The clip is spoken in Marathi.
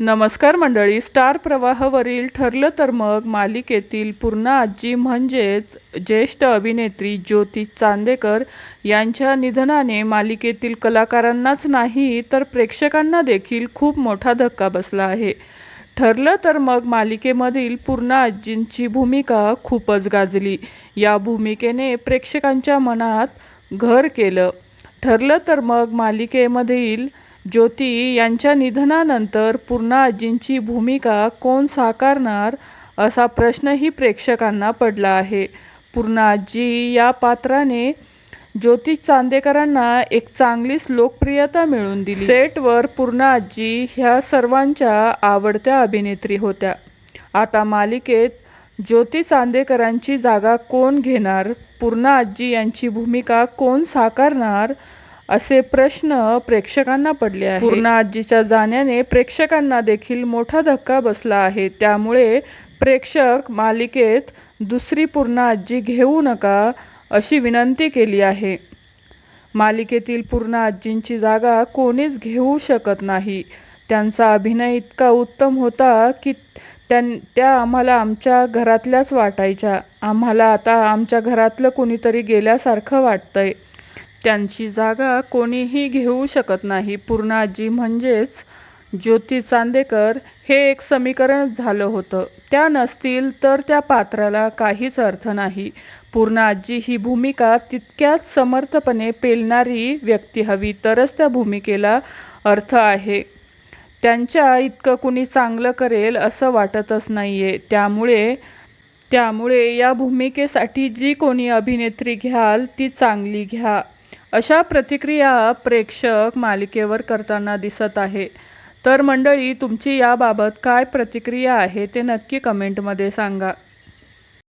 नमस्कार मंडळी स्टार प्रवाहावरील ठरलं तर मग मालिकेतील पूर्णा आजी म्हणजेच ज्येष्ठ अभिनेत्री ज्योती चांदेकर यांच्या निधनाने मालिकेतील कलाकारांनाच नाही तर प्रेक्षकांना देखील खूप मोठा धक्का बसला आहे. ठरलं तर मग मालिकेमधील पूर्णा आजींची भूमिका खूपच गाजली. या भूमिकेने प्रेक्षकांच्या मनात घर केलं. ठरलं तर मग मालिकेमधील ज्योती यांच्या निधनानंतर पूर्णा आजींची भूमिका कोण साकारणार असा प्रश्नही प्रेक्षकांना पडला आहे. पूर्णा आजी या पात्राने ज्योती चांदेकरांना एक चांगलीच लोकप्रियता मिळवून दिली. सेटवर पूर्णा आजी ह्या सर्वांच्या आवडत्या अभिनेत्री होत्या. आता मालिकेत ज्योती चांदेकरांची जागा कोण घेणार? पूर्णा आजी यांची भूमिका कोण साकारणार? असे प्रश्न प्रेक्षकांना पडले आहेत. पूर्णा आजीच्या जाण्याने प्रेक्षकांना देखील मोठा धक्का बसला आहे. त्यामुळे प्रेक्षक मालिकेत दुसरी पूर्णा आजी घेऊ नका अशी विनंती केली आहे. मालिकेतील पूर्णा आजींची जागा कोणीच घेऊ शकत नाही. त्यांचा अभिनय इतका उत्तम होता की त्यां त्या आम्हाला आमच्या घरातल्याच वाटायच्या. आम्हाला आता आमच्या घरातलं कोणीतरी गेल्यासारखं वाटतंय. त्यांची जागा कोणीही घेऊ शकत नाही. पूर्णाजी म्हणजेच ज्योती चांदेकर हे एक समीकरण झालं होतं. त्या नसतील तर त्या पात्राला काहीच अर्थ नाही. पूर्णाजी ही भूमिका तितक्याच समर्थपणे पेलणारी व्यक्ती हवी तरच त्या भूमिकेला अर्थ आहे. त्यांच्या इतकं कुणी चांगलं करेल असं वाटतच नाही आहे त्यामुळे त्यामुळे या भूमिकेसाठी जी कोणी अभिनेत्री घ्याल ती चांगली घ्या. अशा प्रतिक्रिया प्रेक्षक मालिकेवर करताना दिसत आहे. तर मंडळी तुमची याबाबत काय प्रतिक्रिया आहे ते नक्की कमेंटमध्ये सांगा.